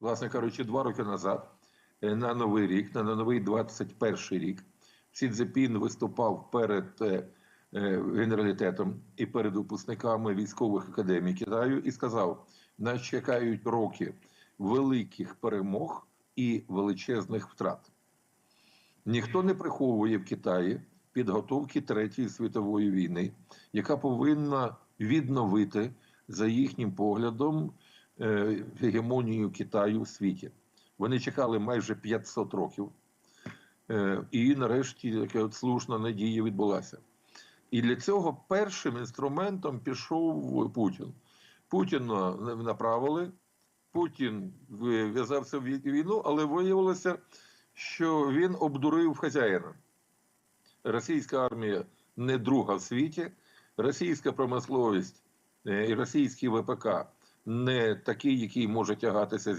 власне кажучи, два роки назад е, на новий рік, на новий 21 рік, Сі Цзепін виступав перед е, е, генералітетом і перед випускниками військових академій Китаю і сказав: нас чекають роки великих перемог і величезних втрат. Ніхто не приховує в Китаї підготовки Третьої світової війни, яка повинна відновити, за їхнім поглядом, гегемонію Китаю в світі. Вони чекали майже 500 років, Е, і нарешті така слушна надія відбулася. І для цього першим інструментом пішов Путін. Путіна направили, Путін в'язався в війну, але виявилося, що він обдурив хазяїна. Російська армія не друга в світі, російська промисловість е, і російський ВПК не такий, який може тягатися з